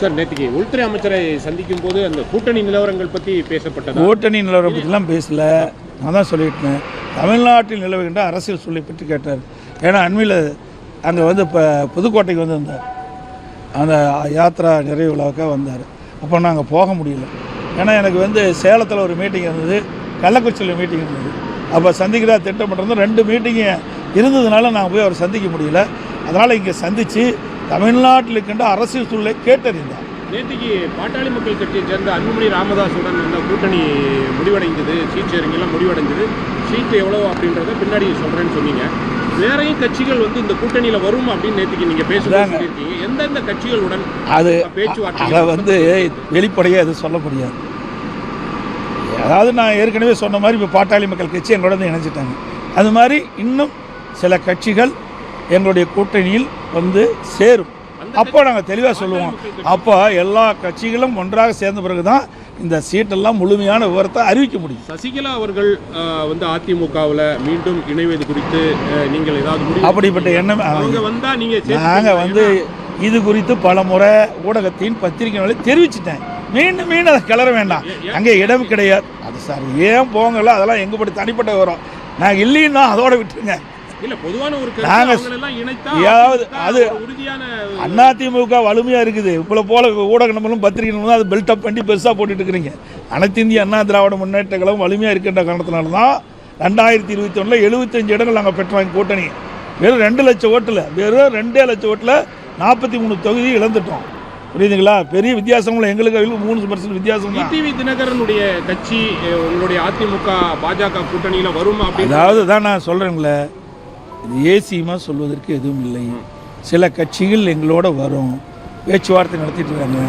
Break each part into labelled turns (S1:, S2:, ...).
S1: Sir நேற்றுக்கு உள்துறை அமைச்சரை சந்திக்கும் போது அந்த கூட்டணி நிலவரங்கள் பற்றி பேசப்பட்டதா?
S2: கூட்டணி நிலவரம் பற்றிலாம் பேசல. நான் தான் சொல்லிட்டேன் தமிழ்நாட்டில் நிலவுகின்ற அரசியல் சூழலை பற்றி கேட்டார். ஏன்னா அண்மையில் அங்கே வந்து இப்போ புதுக்கோட்டைக்கு வந்திருந்தார். அந்த யாத்ரா நிறைவு விழாவுக்காக வந்தார். அப்போ நாங்கள் போக முடியல. ஏன்னா எனக்கு வந்து சேலத்தில் ஒரு மீட்டிங் இருந்தது. கள்ளக்குறிச்சியில் மீட்டிங் இருந்தது. அப்போ சந்திக்கிறா திட்டம் பண்ணுறது ரெண்டு மீட்டிங்கு இருந்ததுனால நாங்கள் போய் அவர் சந்திக்க முடியல. அதனால் இங்கே சந்தித்து தமிழ்நாட்டில் இருக்கின்ற அரசியல் சூழலை கேட்டறிந்தார்.
S1: நேற்றுக்கு பாட்டாளி மக்கள் கட்சியை சேர்ந்த அன்புமணி ராமதாஸுடன் இந்த கூட்டணி முடிவடைந்தது. சீட் ஷேரிங்கெல்லாம் முடிவடைந்தது. சீட்டு எவ்வளோ அப்படின்றத பின்னாடி சொல்கிறேன்னு சொன்னீங்க. வேறையும் கட்சிகள் வந்து இந்த கூட்டணியில் வரும் அப்படின்னு நேற்றுக்கு நீங்கள் சொல்லியிருக்கீங்க. எந்தெந்த கட்சிகளுடன்
S2: அது
S1: பேச்சுவார்த்தை
S2: அதை வந்து வெளிப்படையாக எதுவும் சொல்ல முடியாது. அதாவது நான் ஏற்கனவே சொன்ன மாதிரி இப்போ பாட்டாளி மக்கள் கட்சி எங்களோட இணைஞ்சிட்டாங்க. அது மாதிரி இன்னும் சில கட்சிகள் எங்களுடைய கூட்டணியில் வந்து சேரும். அப்போ நாங்கள் தெளிவாக சொல்லுவோம். அப்போ எல்லா கட்சிகளும் ஒன்றாக சேர்ந்த பிறகு தான் இந்த சீட்டெல்லாம் முழுமையான விவரத்தை அறிவிக்க முடியும்.
S1: சசிகலா அவர்கள் வந்து அதிமுகவில் மீண்டும் இணைவது குறித்து நீங்கள் ஏதாவது
S2: அப்படிப்பட்ட எண்ணம்
S1: அவங்க வந்தா நீங்க சேர்த்துப்பீங்களா?
S2: நாங்கள் வந்து இது குறித்து பல முறை ஊடகத்தின் பத்திரிகை தெரிவிச்சிட்டேன். மீண்டும் மீண்டும் அதை கிளற வேண்டாம். அங்கே இடம் கிடையாது. அது சார் ஏன் போங்கல? அதெல்லாம் எங்க படி தனிப்பட்ட விவரம். நாங்கள் இல்லைன்னா அதோட விட்டுருங்க. ஏதாவது அது- அதிமுக வலிமையாக இருக்குது. இப்போ போல ஊடக நம்பரும் பத்திரிகை அது பில்டப் பண்ணி பெருசாக போட்டுட்டு இருக்கிறீங்க. அனைத்து இந்திய அண்ணா திராவிட முன்னேற்ற கழகம் வலிமையாக இருக்கின்ற காரணத்தினால தான் ரெண்டாயிரத்தி இருபத்தி ஒன்றில் எழுபத்தஞ்சு இடங்கள் நாங்கள் பெற்றோம் கூட்டணி. வெறும் ரெண்டு லட்சம் ஓட்டில் வெறும் ரெண்டே லட்சம் ஓட்டில் நாற்பத்தி மூணு தொகுதி இழந்துட்டோம். புரியுதுங்களா? பெரிய வித்தியாசம் இல்லை எங்களுக்கு மூணு பர்சன்ட் வித்தியாசம்
S1: டிவி தினகரனுடைய கட்சி உங்களுடைய அதிமுக பாஜக கூட்டணியில வரும்
S2: அதாவது தான் நான் சொல்கிறேங்களே இது ஏசியமாக சொல்வதற்கு எதுவும் இல்லை. சில கட்சிகள் எங்களோட வரும். பேச்சுவார்த்தை நடத்திட்டு இருக்காங்க.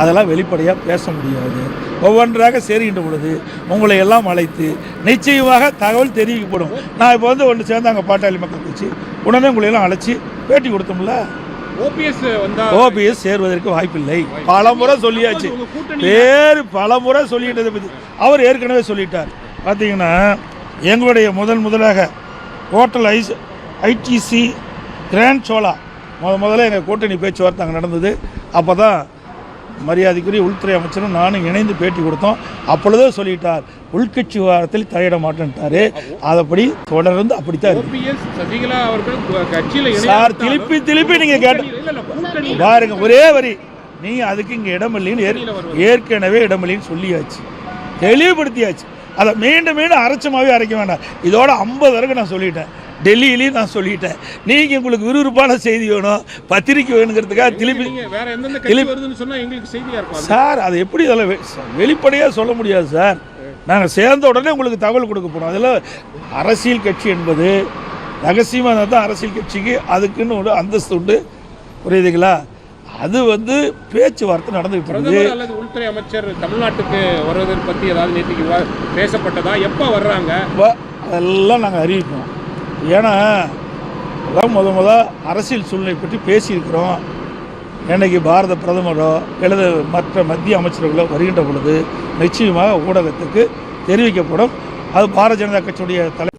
S2: அதெல்லாம் வெளிப்படையாக பேச முடியாது. ஒவ்வொன்றாக சேருகின்ற பொழுது உங்களை எல்லாம் அழைத்து நிச்சயமாக தகவல் தெரிவிக்கப்படும். நான் இப்போ வந்து ஒன்று சேர்ந்தாங்க பாட்டாளி மக்கள் கட்சி. உடனே உங்களை எல்லாம் அழைச்சி பேட்டி கொடுத்தோம்ல?
S1: ஓபிஎஸ் வந்தா
S2: ஓபிஎஸ் சேருவதற்கு வாய்ப்பில்லை. பல முறை சொல்லியாச்சு பேர் பல முறை சொல்லிட்டதை பற்றி அவர் ஏற்கனவே சொல்லிட்டார். பார்த்தீங்கன்னா எங்களுடைய முதல் முதலாக hotel is ITC Grand Chola. முத முதல்ல எங்கள் கூட்டணி பேச்சுவார்த்தை அங்கே நடந்தது. அப்போ தான் மரியாதைக்குரிய உள்துறை அமைச்சரும் நானும் இணைந்து பேட்டி கொடுத்தோம். அப்பொழுதே சொல்லிட்டார் உள்கட்சி விவகாரத்தில் தலையிட மாட்டேன்ட்டாரு. அதப்படி தொடர்ந்து அப்படித்தான் சார் திருப்பி திருப்பி நீங்கள் கேட்ட பாருங்க ஒரே வரி. நீ அதுக்கு இங்கே இடமில்லைன்னு ஏற்- ஏற்கனவே இடமில்லைன்னு சொல்லியாச்சு. தெளிவுபடுத்தியாச்சு. அதை மீண்டும் மீண்டும் அரைச்சமாகவே அரைக்க வேண்டாம். இதோட ஐம்பது வரைக்கும் நான் சொல்லிட்டேன். டெல்லியிலையும் நான் சொல்லிட்டேன். நீங்கள் உங்களுக்கு விறுவிறுப்பான செய்தி வேணும். பத்திரிக்கை வேணுங்கிறதுக்காக திருப்பி. சார் அதை எப்படி அதில் வெளிப்படையாக சொல்ல முடியாது சார். நாங்கள் சேர்ந்த உடனே உங்களுக்கு தகவல் கொடுக்க போகிறோம் அதில் அரசியல் கட்சி என்பது ரகசியமாக தான் அரசியல் கட்சிக்கு அதுக்குன்னு ஒரு அந்தஸ்து உண்டு. புரியுதுங்களா? அது வந்து பேச்சுவார்த்தை நடந்துகிட்டு
S1: பிரதமர் அல்லது உள்துறை அமைச்சர் தமிழ்நாட்டுக்கு வருவதை பத்தி ஏதாவது நேற்றுக்கு பேசப்பட்டதா? எப்ப வர்றாங்க?
S2: அதெல்லாம் நாங்கள் அறிவிப்போம். ஏன்னா அதான் முத முத அரசியல் சூழ்நிலை பற்றி பேசியிருக்கிறோம். என்னைக்கு பாரத பிரதமரோ அல்லது மற்ற மத்திய அமைச்சர்களோ வருகின்ற பொழுது நிச்சயமாக ஊடகத்துக்கு தெரிவிக்கப்படும். அது பாரதிய ஜனதா கட்சியுடைய தலை